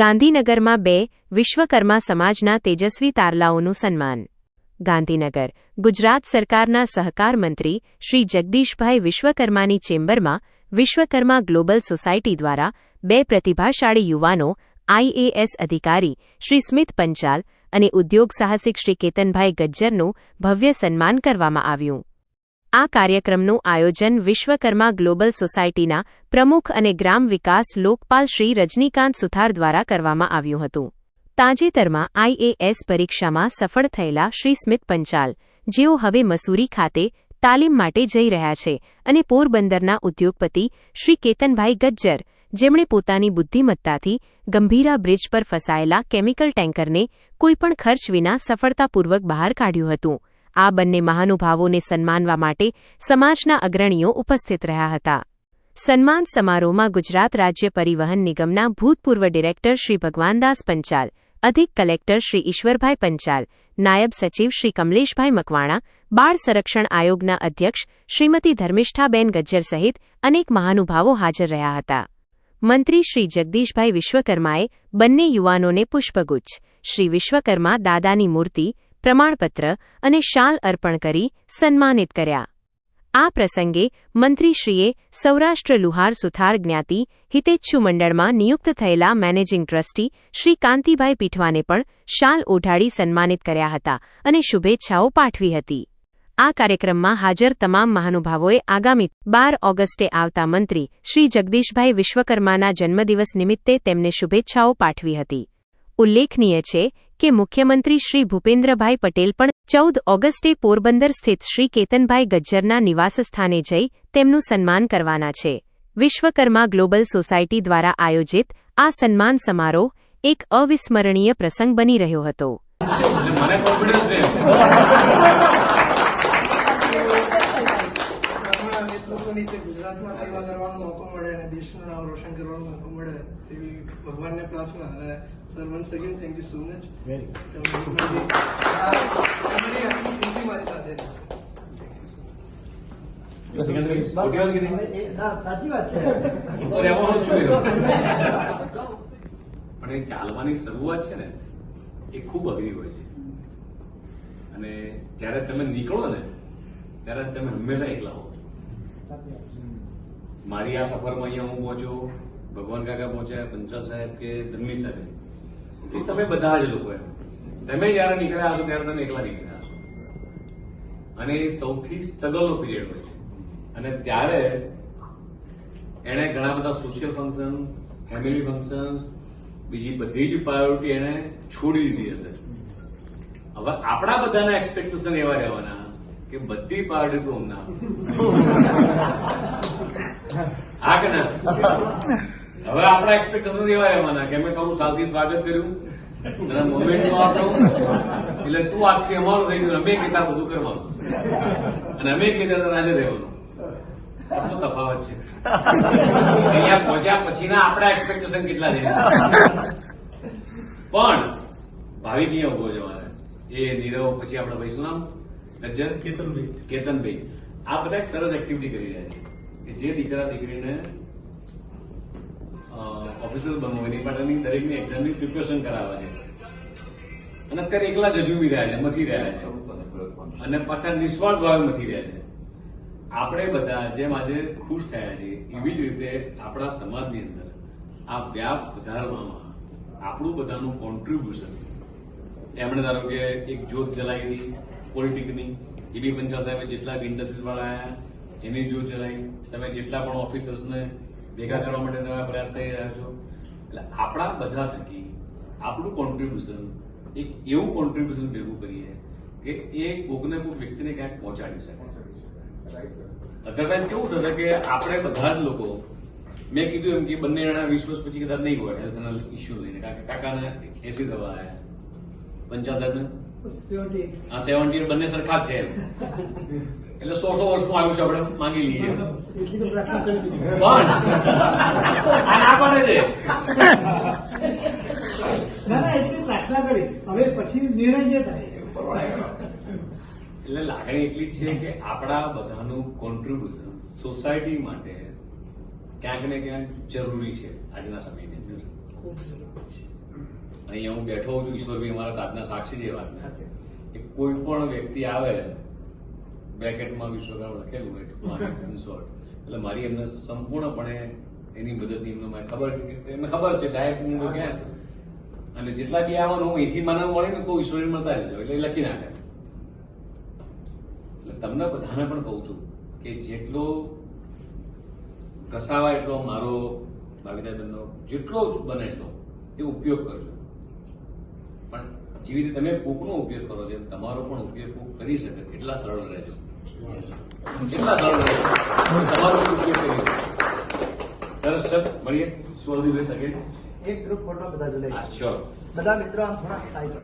ગાંધીનગરમાં બે વિશ્વકર્મા સમાજના તેજસ્વી તારલાઓનું સન્માન. ગાંધીનગર, ગુજરાત સરકારના સહકાર મંત્રી શ્રી જગદીશભાઈ વિશ્વકર્માની ચેમ્બરમાં વિશ્વકર્મા ગ્લોબલ સોસાયટી દ્વારા બે પ્રતિભાશાળી યુવાનો આઈએએસ અધિકારી શ્રી સ્મિત પંચાલ અને ઉદ્યોગ સાહસિક શ્રી કેતનભાઈ ગજ્જરનું ભવ્ય સન્માન કરવામાં આવ્યું. આ કાર્યક્રમનું આયોજન વિશ્વકર્મા ગ્લોબલ સોસાયટીના પ્રમુખ અને ગ્રામ વિકાસ લોકપાલ શ્રી રજનીકાંત સુથાર દ્વારા કરવામાં આવ્યું હતું. તાજેતરમાં આઈએએસ પરીક્ષામાં સફળ થયેલા શ્રી સ્મિત પંચાલ, જેઓ હવે મસૂરી ખાતે તાલીમ માટે જઈ રહ્યા છે અને પોરબંદરના ઉદ્યોગપતિ શ્રી કેતનભાઈ ગજ્જર, જેમણે પોતાની બુદ્ધિમત્તાથી ગંભીરા બ્રિજ પર ફસાયેલા કેમિકલ ટેન્કરને કોઈપણ ખર્ચ વિના સફળતાપૂર્વક બહાર કાઢ્યું હતું. આ બંને મહાનુભાવોને સન્માનવા માટે સમાજના અગ્રણીઓ ઉપસ્થિત રહ્યા હતા. સન્માન સમારોહમાં ગુજરાત રાજ્ય પરિવહન નિગમના ભૂતપૂર્વ ડિરેક્ટર શ્રી ભગવાનદાસ પંચાલ, અધિક કલેક્ટર શ્રી ઈશ્વરભાઈ પંચાલ, નાયબ સચિવ શ્રી કમલેશભાઈ મકવાણા, બાળ સંરક્ષણ આયોગના અધ્યક્ષ શ્રીમતી ધર્મિષ્ઠાબેન ગજ્જર સહિત અનેક મહાનુભાવો હાજર રહ્યા હતા. મંત્રી શ્રી જગદીશભાઈ વિશ્વકર્માએ બંને યુવાનોને પુષ્પગુચ્છ, શ્રી વિશ્વકર્મા દાદાની મૂર્તિ પ્રમાણપત્ર અને શાલ અર્પણ કરી સન્માનિત કર્યા. આ પ્રસંગે મંત્રીશ્રીએ સૌરાષ્ટ્ર લુહાર સુથાર જ્ઞાતિ હિતેચ્છુ મંડળમાં નિયુક્ત થયેલા મેનેજિંગ ટ્રસ્ટી શ્રી કાંતિભાઈ પીઠવાને પણ શાલ ઓઢાડી સન્માનિત કર્યા હતા અને શુભેચ્છાઓ પાઠવી હતી. આ કાર્યક્રમમાં હાજર તમામ મહાનુભાવોએ આગામી બાર ઓગસ્ટે આવતા મંત્રી શ્રી જગદીશભાઈ વિશ્વકર્માના જન્મદિવસ નિમિત્તે તેમને શુભેચ્છાઓ પાઠવી હતી. ઉલ્લેખનીય છે કે મુખ્યમંત્રી શ્રી ભૂપેન્દ્રભાઈ પટેલ પણ ચૌદ ઓગસ્ટે પોરબંદર સ્થિત શ્રી કેતનભાઈ ગજ્જરના નિવાસસ્થાને જઈ તેમનું સન્માન કરવાના છે. વિશ્વકર્મા ગ્લોબલ સોસાયટી દ્વારા આયોજિત આ સન્માન સમારોહ એક અવિસ્મરણીય પ્રસંગ બની રહ્યો હતો એટલે મને કોન્ફિડન્સ છે આપણા નેતૃત્વની તે ગુજરાતમાં સેવા કરવાનો મોકો દેશનું નામ રોશન કરવાનો મોકો મળે તેવી ભગવાનને પ્રાર્થના. અને sir once again thank you so much very મારી સાથે. પણ એ ચાલવાની શરૂઆત છે ને એ ખૂબ અઘરી હોય છે. અને જ્યારે તમે નીકળો ને ત્યારે તમે હંમેશા એકલા હો. છે. મારી આ સફરમાં અહીંયા હું પહોંચ્યો ભગવાન કાકા પહોંચ્યા, પંચાલ સાહેબ કે ધર્મિષ્ઠા સાહેબ. તમે બધા જ લોકો એમ. તમે જયારે નીકળ્યા હશો ત્યારે તમે એકલા નીકળ્યા હશો. અને એ સૌથી સ્ટ્રગલનો પીરિયડ હોય છે. અને ત્યારે એણે ઘણા બધા સોશિયલ ફંક્શન ફેમિલી ફંક્શન્સ બીજી બધી જ પ્રાયોરિટી એણે છોડી દીધી હશે. હવે આપણા બધાના એક્સપેક્ટેશન એવા રહેવાના કે બધી પ્રાયોરિટી તો અમને. હા કે ના હવે આપણા એક્સપેક્ટેશન એવા રહેવાના કે અમે તારું સાલથી સ્વાગત કર્યું. અને મોમેન્ટ નો આપ્યો એટલે તું આજથી અમારું થઈ ગયું અમે કીધા બધું કરવાનું. અને અમે કીધા તને આજે રહેવાનું. આટલો તફાવત છે. અહીંયા પહોંચ્યા પછીના આપણા એક્સપેક્ટેશન કેટલા છે? પણ ભાવિક અહીંયા ઊભો છે મારે એ નીરવ પછી આપણા ભાઈ શું નામ? ગજ્જર કેતનભાઈ. કેતનભાઈ. આ બધા સરસ એક્ટિવિટી કરી રહ્યા છે. કે જે દીકરા દીકરીને ઓફિસર બનવું એની દરેકની એક્ઝામની પ્રિપેરેશન કરાવે છે. અને અત્યારે એકલા જજુમી રહ્યા છે મથી રહ્યા છે. અને પાછા નિસ્વાર્થ ભાવે મથી રહ્યા છે. આપણે બધા જેમ આજે ખુશ થયા છીએ, એવી જ રીતે આપણા સમાજની અંદર આ વ્યાપ વધારવામાં આપણું બધાનું કોન્ટ્રીબ્યુશન એમણે ધારો કે એક જ્યોત જલાવી હતી પોલિટિકની એ બી પંચાલ સાહેબે જેટલા બી ઇન્ડસ્ટ્રીઝ વાળા આવ્યા એની જો જલાવી તમે જેટલા પણ ઓફિસર્સને ભેગા કરવા માટે તમે પ્રયાસ કરી રહ્યા છો એટલે આપણા બધા થકી આપણું કોન્ટ્રીબ્યુશન એક એવું કોન્ટ્રીબ્યુશન ભેગું કરીએ કે એ કોકને કોઈક વ્યક્તિને ક્યાંક પહોંચાડી શકે. અધરવાઇઝ કેવું થશે કે આપણે બધા જ લોકો મેં કીધું એમ કે બંને જણા વીસ વર્ષ પછી કદાચ નહીં હોય હેલ્થના ઇસ્યુ લઈને. કારણ કે કાકાને એસી થવા આવ્યા પંચાસ હજાર ને આ સેવન્ટી બંને સરખા છે. એટલે સો સો વર્ષનું આયુષ્ય આપણે માંગી લઈએ. એટલી તો પ્રાર્થના કરી દીધી. પણ આ ના પાડે છે. ના ના એટલે પ્રાર્થના કરી. હવે પછી નિર્ણય જે થાય. એટલે લાગણી એટલી છે કે આપણા બધાનું કોન્ટ્રીબ્યુશન સોસાયટી માટે ક્યાંક ને ક્યાંક જરૂરી છે આજના સમયની અંદર. ખૂબ અહીંયા હું બેઠો છું ઈશ્વરભાઈ અમારા તાતના સાક્ષી છે એ વાતના કે કોઈ પણ વ્યક્તિ આવે બ્રેકેટમાં વિશ્વકર્મા લખેલું હોય, ટૂંકમાં short. એટલે મારી એમને સંપૂર્ણપણે એની મદદની એમને મને ખબર એમને ખબર છે સાહેબ, હું ક્યાં અને જેટલા બી આવવાનું હું અહીંથી મને મળે ને કોઈ ઈશ્વરી મળતા રહેજો, એટલે લખી નાખે. એટલે તમને બધાને પણ કહું છું કે જેટલો ઘસાવાય એટલો મારો ભાગીદારબેનનો જેટલો બને એટલો, એ ઉપયોગ કરજો. પણ જેવી રીતે તમે કોકનો ઉપયોગ કરો છો તમારો પણ ઉપયોગ કૂક કરી શકે. એટલા સરળ રહેજો કેટલા સરળ રહેજો તમારો ઉપયોગ કરી. સરસ સર મળીએ. સોલ દિવસ અગેન એક ગ્રુપ ફોટો બધા જોડે. બધા મિત્રો આમ થોડા